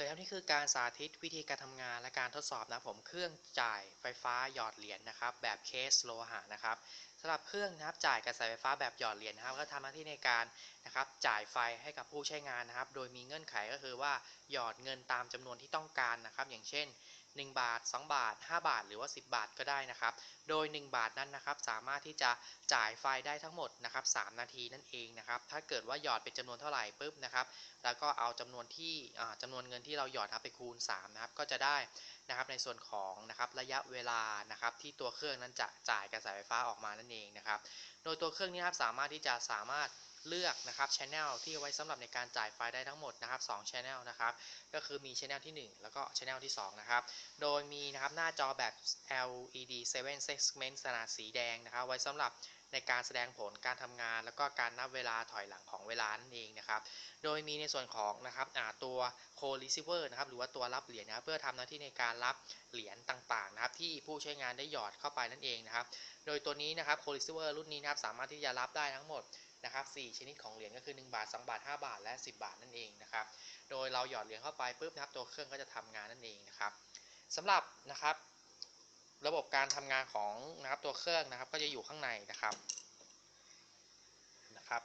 วัสดีครับนี่คือการสาธิตวิธีการทำงานและการทดสอบนะผมเครื่องจ่ายไฟฟ้าหยอดเหรียญนะครับ แบบเคสโลหะนะครับสำหรับเครื่องนะครับจ่ายกระแสไฟฟ้าแบบหยอดเหรียญนะครับ ก็ทำหน้าที่ในการนะครับจ่ายไฟให้กับผู้ใช้งานนะครับ โดยมีเงื่อนไขก็คือว่าหยอดเงินตามจำนวนที่ต้องการนะครับ อย่างเช่น 1 บาท 2 บาท 5 บาท หรือว่า 10 บาทก็ได้นะครับ โดย 1 บาทนั้นนะครับสามารถที่จะจ่ายไฟได้ทั้งหมดนะครับ3นาทีนั่นเองนะครับถ้าเกิดว่าหยอดเป็นจำนวนเท่าไหร่ปุ๊บนะครับแล้วก็เอาจำนวนที่อ่าจำนวนเงินที่เราหยอดนะครับไปคูณ3นะครับก็จะได้นะครับในส่วนของนะครับระยะเวลานะครับที่ตัวเครื่องนั้นจะจ่ายกระแสไฟฟ้าออกมานั่นเองนะครับโดยตัวเครื่องนี้ครับสามารถที่จะสามารถ เลือกนะครับช anel ที่ไว้สำหรับในการจ่ายไฟได้ทั้งหมดนะครับ2 channel นะครับ ก็คือมี channel ที่ 1 แล้วก็ channel ที่ 2 นะครับ โดยมีนะครับหน้าจอแบบ LED 7 segment ขนาดสีแดงนะครับ ไว้สำหรับในการแสดงผลการทำงาน แล้วก็การนับเวลาถอยหลังของเวลานั่นเองนะครับ โดยมีในส่วนของนะครับตัว co receiver นะครับหรือว่าตัวรับเหรียญนะครับเพื่อทำหน้าที่ในการรับเหรียญต่างๆนะครับที่ผู้ใช้งานได้หยอดเข้าไปนั่นเองนะครับ โดยตัวนี้นะครับ co receiver รุ่นนี้นะครับสามารถที่จะรับได้ทั้งหมด นะครับ4ชนิดของเหรียญก็คือ 1 บาท 2 บาท 5 บาท และ 10 บาทนั่นเองนะครับ โดยเราหยอดเหรียญเข้าไปปุ๊บนะครับตัวเครื่องก็จะทำงานนั่นเองนะครับสำหรับนะครับ ระบบการทำงานของนะครับตัวเครื่องนะครับก็จะอยู่ข้างในนะครับนะครับ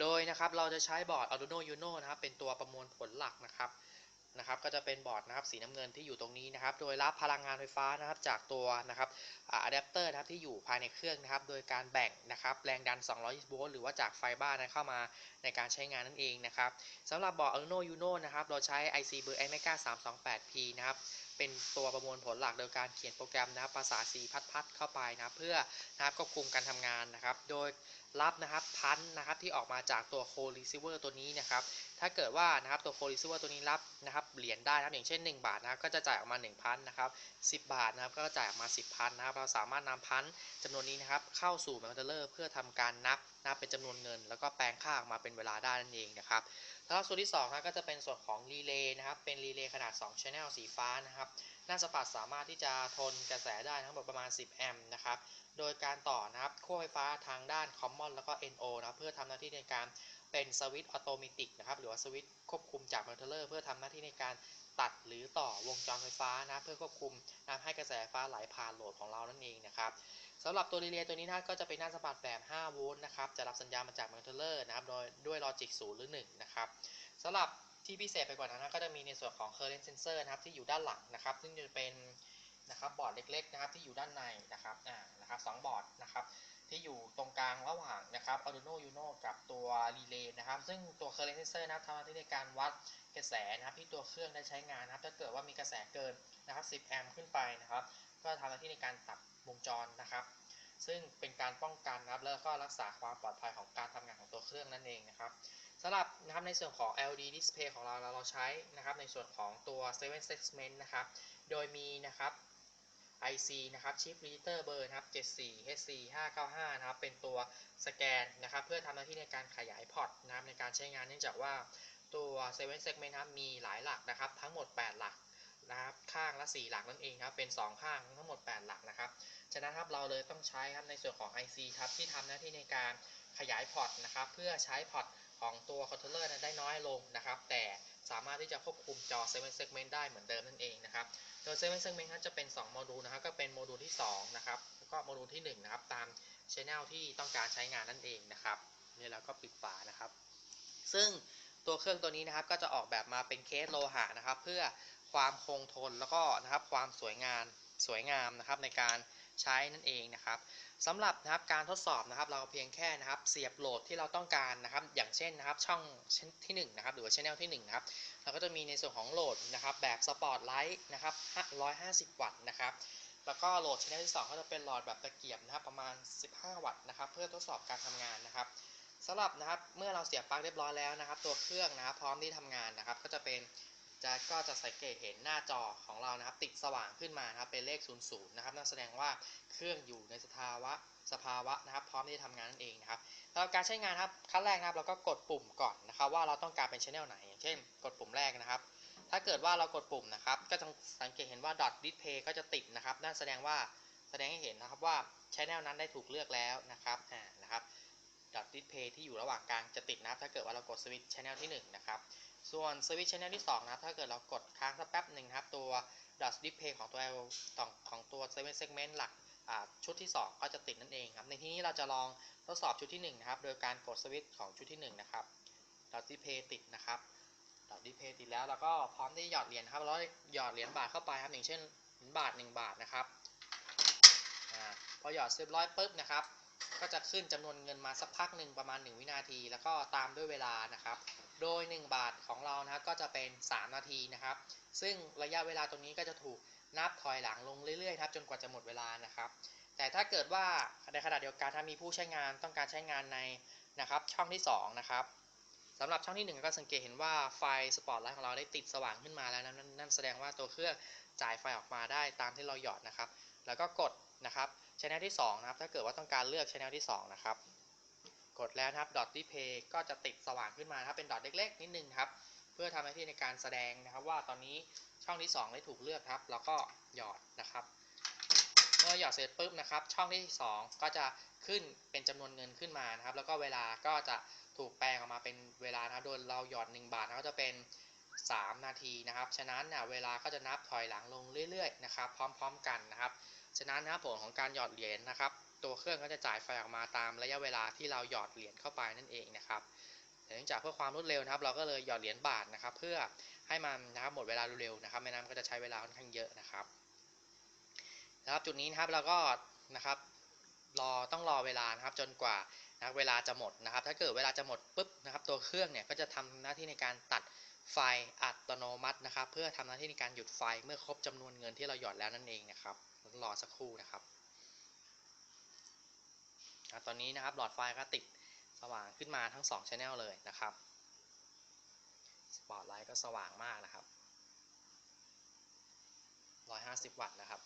โดยนะครับเราจะใช้บอร์ด Arduino Uno นะครับเป็นตัวประมวลผลหลักนะครับ นะครับก็จะเป็นบอร์ดนะครับสีน้ำเงินที่อยู่ตรงนี้นะครับ โดยรับพลังงานไฟฟ้านะครับจากตัวนะครับอะแดปเตอร์นะครับที่อยู่ภายในเครื่องนะครับ โดยการแบ่งนะครับแรงดัน 220 โวลต์หรือว่าจากไฟบ้านนะเข้ามาในการใช้งานนั่นเองนะครับสำหรับบอร์ด Arduino Uno นะครับเราใช้ IC เบอร์ iMega 328P นะครับ เป็นตัวประมวลผลหลักโดยการเขียนโปรแกรมนะครับภาษา C พัดๆเข้าไปนะเพื่อนะครับควบคุมการทำงานนะครับ โดยรับนะครับพันนะครับที่ออกมาจากตัว c o receiver ตัวนี้นะครับ ถ้าเกิดว่านะครับตัว c o receiver ตัวนี้รับนะครับเหรียญได้นะครับอย่างเช่น 1 บาทนะครับก็จะจ่ายออกมา1พันนะครับ10บาทนะครับก็จ่ายออกมา 10พันนะครับเราสามารถนำพันจำนวนนี้นะครับเข้าสู่แมคเทเลอร์เพื่อทำการนับ นับเป็นจำนวนเงิน แล้วก็แปลงค่าออกมาเป็นเวลาได้นั่นเองนะครับแล้วส่วนที่2นะก็จะเป็นส่วนของรีเลย์นะครับ เป็นรีเลย์ขนาด 2 channel สีฟ้านะครับ หน้าสปัดสามารถที่จะทนกระแสได้ทั้งหมดประมาณ 10 แอมป์นะครับ โดยการต่อนะครับขั้วไฟฟ้าทางด้าน Common แล้วก็ NO นะเพื่อทำหน้าที่ในการเป็นสวิตช์ออโตเมติกนะครับหรือว่าสวิตช์ควบคุมจากมอเตอร์เพื่อทำหน้าที่ในการตัดหรือต่อวงจรไฟฟ้านะเพื่อควบคุมนะให้กระแสไฟฟ้าไหลผ่านโหลดของเรานั่นเองนะครับ สำหรับตัวรีเลย์ตัวนี้นะก็จะเป็นหน้าสปัดแบบ 5 โวลต์นะครับ จะรับสัญญาณมาจากมอเตอร์นะครับโดยด้วยลอจิก 0 หรือ 1 นะครับสำหรับที่พิเศษไปกว่านั้นก็จะมีในส่วนของ current sensor นะครับที่อยู่ด้านหลังนะครับ ซึ่งจะเป็นนะครับบอร์ดเล็กๆนะครับที่อยู่ด้านในนะครับอ่านะครับสองบอร์ดนะครับที่อยู่ตรงกลางระหว่างนะครับ Arduino Uno กับตัวรีเลย์นะครับ ซึ่งตัว current sensor นะครับทำหน้าที่ในการวัดกระแสนะครับที่ตัวเครื่องได้ใช้งานนะครับ ถ้าเกิดว่ามีกระแสเกินนะครับ 10 แอมป์ขึ้นไปนะครับ ก็ทำหน้าที่ในการตัด วงจรนะครับ ซึ่งเป็นการป้องกันนะครับแล้วก็รักษาความปลอดภัยของการทำงานของตัวเครื่องนั่นเองนะครับสำหรับนะครับในส่วนของ LED display ของเราเราใช้นะครับในส่วนของตัว7 segment นะครับโดยมีนะครับ IC นะครับ chip register เบอร์นะครับ 74 HC 595 นะครับ เป็นตัวสแกนนะครับ เพื่อทำหน้าที่ในการขยายพอร์ตนะครับในการใช้งานเนื่องจากว่าตัว 7 segment นะครับมีหลายหลักนะครับ ทั้งหมด 8 หลัก นะครับข้างละ 4 หลักนั่นเองครับเป็น 2 ข้างทั้งหมด 8 หลักนะครับฉะนั้นครับเราเลยต้องใช้ครับในส่วนของ IC ครับที่ทำหน้าที่ในการขยายพอร์ตนะครับเพื่อใช้พอร์ตของตัวคอนโทรลเลอร์นั้นได้น้อยลงนะครับแต่สามารถที่จะควบคุมจอ 7 segment ได้เหมือนเดิมนั่นเองนะครับโดย 7 segment จะเป็น 2 โมดูลนะครับก็เป็นโมดูลที่2นะครับแล้วก็โมดูลที่1นะครับตาม channel ที่ต้องการใช้งานนั่นเองนะครับนี่แล้วก็ปิดฝานะครับ ซึ่งตัวเครื่องตัวนี้นะครับก็จะออกแบบมาเป็นเคสโลหะนะครับ เพื่อ ความคงทนแล้วก็นะครับความสวยงามสวยงามนะครับในการใช้นั่นเองนะครับสำหรับนะครับการทดสอบนะครับเราเพียงแค่นะครับเสียบโหลดที่เราต้องการนะครับ อย่างเช่นนะครับช่องที่1นะครับหรือว่าช่องที่1นะครับเราก็จะมีในส่วนของโหลดนะครับแบบสปอร์ตไลท์นะครับ150 วัตต์นะครับแล้วก็โหลดช่องที่2ก็จะเป็นหลอดแบบตะเกียบนะครับประมาณ 15 วัตต์นะครับเพื่อทดสอบการทำงานนะครับสำหรับนะครับเมื่อเราเสียบปลั๊กเรียบร้อยแล้วนะครับ ตัวเครื่องนะครับพร้อมที่ทำงานนะครับ ก็จะเป็น จะก็จะสังเกตเห็นหน้าจอของเรานะครับ ติดสว่างขึ้นมานะครับเป็นเลข 00 นะครับนั่นแสดงว่าเครื่องอยู่ในสภาวะสภาวะนะครับ พร้อมที่จะทำงานนั่นเองนะครับแล้วการใช้งานครับขั้นแรกนะครับ เราก็กดปุ่มก่อนนะครับ ว่าเราต้องการเป็นชแนลไหน อย่างเช่น กดปุ่มแรกนะครับ ถ้าเกิดว่าเรากดปุ่มนะครับ ก็จะสังเกตเห็นว่า dot display ก็จะติดนะครับนั่นแสดงว่าแสดงให้เห็นนะครับว่าชแนลนั้นได้ถูกเลือกแล้วนะครับอ่านะครับ dot display ที่อยู่ระหว่างกลางจะติดนะครับ ถ้าเกิดว่าเรากดสวิตช์ชแนลที่1นะครับ ส่วนสวิตช์ชแนลที่ 2 นะครับ ถ้าเกิดเรากดค้างสักแป๊บหนึ่งครับ ตัว dot display ของตัวของของตัว 7 segment หลักชุดที่ 2 ก็จะติดนั่นเองครับ ในที่นี้เราจะลองทดสอบชุดที่ 1 นะครับ โดยการกดสวิตช์ของชุดที่ 1 นะครับ dot display ติดนะครับ dot display ติดแล้วแล้วก็พร้อมที่หยอดเหรียญครับแล้วหยอดเหรียญบาทเข้าไปครับ อย่างเช่นเหรียญบาท 1 บาทนะครับอพอหยอดเรียบร้อยปุ๊บนะครับ ก็จะขึ้นจำนวนเงินมาสักพักหนึ่งประมาณ 1 วินาที แล้วก็ตามด้วยเวลานะครับ โดย 1 บาทของเรานะครับก็จะเป็น 3 นาทีนะครับ ซึ่งระยะเวลาตรงนี้ก็จะถูกนับถอยหลังลงเรื่อยๆครับจนกว่าจะหมดเวลานะครับ แต่ถ้าเกิดว่าในขณะเดียวกันถ้ามีผู้ใช้งานต้องการใช้งานในนะครับช่องที่ 2 นะครับสำหรับช่องที่ 1 ก็สังเกตเห็นว่าไฟสปอตไลท์ของเราได้ติดสว่างขึ้นมาแล้วนะนั่นแสดงว่าตัวเครื่องจ่ายไฟออกมาได้ตามที่เราหยอดนะครับ แล้วก็กดนะครับชแนลที่2นะครับถ้าเกิดว่าต้องการเลือกชแนลที่2นะครับ กดแล้วนะครับ dot display ก็จะติดสว่างขึ้นมาครับเป็นดอทเล็กๆ นิดนึงครับ เพื่อทำหน้าที่ในการแสดงนะครับ ว่าตอนนี้ช่องที่ 2 ได้ถูกเลือกครับ แล้วก็หยอดนะครับ เมื่อหยอดเสร็จปุ๊บนะครับ ช่องที่ 2 ก็จะขึ้นเป็นจำนวนเงินขึ้นมานะครับ แล้วก็เวลาก็จะถูกแปลงออกมาเป็นเวลานะครับโดยเราหยอด 1 บาทนะก็จะเป็น 3 นาทีนะครับ ฉะนั้นนะเวลาก็จะนับถอยหลังลงเรื่อยๆนะครับ พร้อม ๆ กันนะครับ ฉะนั้นนะครับผลของการหยอดเหรียญนะครับ ตัวเครื่องก็จะจ่ายไฟออกมาตามระยะเวลาที่เราหยอดเหรียญเข้าไปนั่นเองนะครับเนื่องจากเพื่อความรวดเร็วนะครับ เราก็เลยหยอดเหรียญบาทนะครับ เพื่อให้มันนะครับหมดเวลาเร็วๆนะครับไม่นั้นก็จะใช้เวลาค่อนข้างเยอะนะครับนะครับจุดนี้นะครับเราก็นะครับรอต้องรอเวลานะครับจนกว่านะเวลาจะหมดนะครับ ถ้าเกิดเวลาจะหมดปุ๊บนะครับ ตัวเครื่องเนี่ยก็จะทำหน้าที่ในการตัดไฟอัตโนมัตินะครับ เพื่อทำหน้าที่ในการหยุดไฟเมื่อครบจำนวนเงินที่เราหยอดแล้วนั่นเองนะครับรอสักครู่นะครับ ตอนนี้นะครับหลอดไฟก็ติดสว่างขึ้นมาทั้ง2 Channel เลยนะครับสปอตไลท์ก็สว่างมากนะครับ 150 วัตต์นะครับ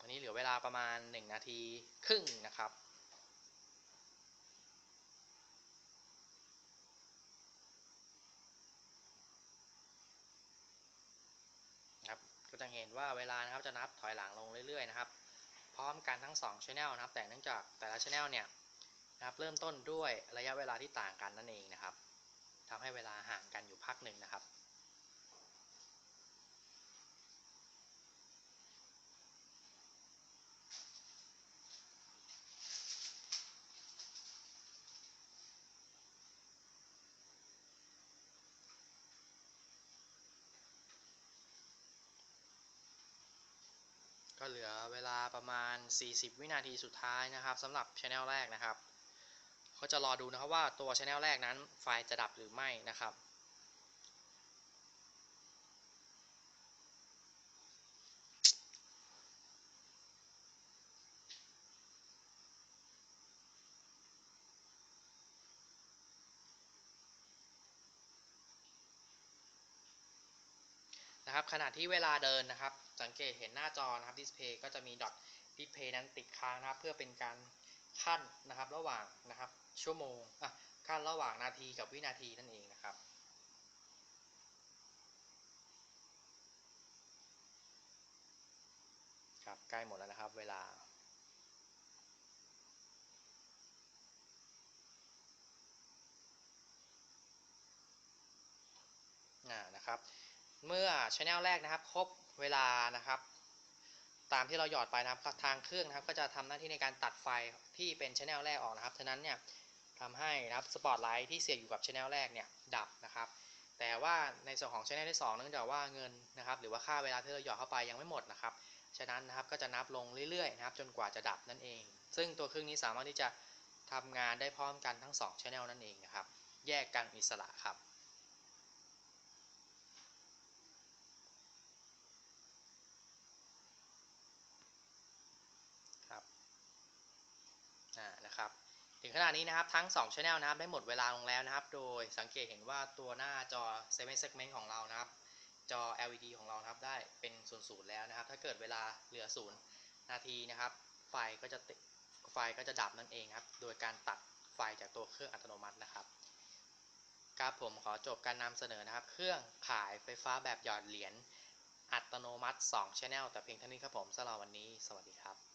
วันนี้เหลือเวลาประมาณ 1 นาทีครึ่งนะครับครับก็จะเห็นว่าเวลานะครับจะนับถอยหลังลงเรื่อยๆนะครับ ร้อมกันทั้ง2 Channel นะครับ แต่เนื่องจากแต่ละ Channel เนี่ยนะครับเริ่มต้นด้วยระยะเวลาที่ต่างกันนั่นเองนะครับทำให้เวลาห่างกันอยู่พักหนึ่งนะครับ เหลือเวลาประมาณ 40 วินาทีสุดท้ายนะครับสำหรับช anel แรกนะครับ ก็จะรอดูนะครับว่าตัวช anel แรกนั้นไฟจะดับหรือไม่นะครับ นะครับขณะที่เวลาเดินนะครับ สังเกตเห็นหน้าจอนะครับดิสเพย์ก็จะมีดอทดิสเพย์นั้นติดค้างนะครับ เพื่อเป็นการขั้นนะครับระหว่างนะครับชั่วโมงอะขั้นระหว่างนาทีกับวินาทีนั่นเองนะครับครับใกล้หมดแล้วนะครับเวลาอ่านะครับ เมื่อช anel แรกนะครับ ครบเวลานะครับ ตามที่เราหยอดไปนะครับทางเครื่องนะครับ ก็จะทำหน้าที่ในการตัดไฟที่เป็นช anel แรกออกนะครับฉะนั้นเนี่ยทำให้นะครับสปอตไลท์ที่เสียบอยู่กับ channel แรกเนี่ยดับนะครับ แต่ว่าในส่วนของ channel ที่2เนื่องจากว่าเงินนะครับ หรือว่าค่าเวลาที่เราหยอดเข้าไปยังไม่หมดนะครับฉะนั้นนะครับก็จะนับลงเรื่อยๆนะครับ จนกว่าจะดับนั่นเอง ซึ่งตัวเครื่องนี้สามารถที่จะทำงานได้พร้อมกันทั้ง2 channel นั่นเองนะครับ แยกกันอิสระครับอ่านะครับ ถึ งขณะนี้นะครับทั้ง2 Channel นะครับได้หมดเวลาลงแล้วนะครับ โดยสังเกตเห็นว่าตัวหน้าจอ 7 segment ของเรานะครับ จอ LED ของเรานะครับได้เป็นศูนย์ศูนย์แล้วนะครับ ถ้าเกิดเวลาเหลือศูนย์นาทีนะครับ ไฟก็จะติดไฟก็จะดับนั่นเองครับ โดยการตัดไฟจากตัวเครื่องอัตโนมัตินะครับครับผมขอจบการนำเสนอนะครับ เครื่องขายไฟฟ้าแบบหยอดเหรียญอัตโนมัติ 2 Channel แต่เพียงเท่านี้ครับผมสำหรับวันนี้ สวัสดีครับ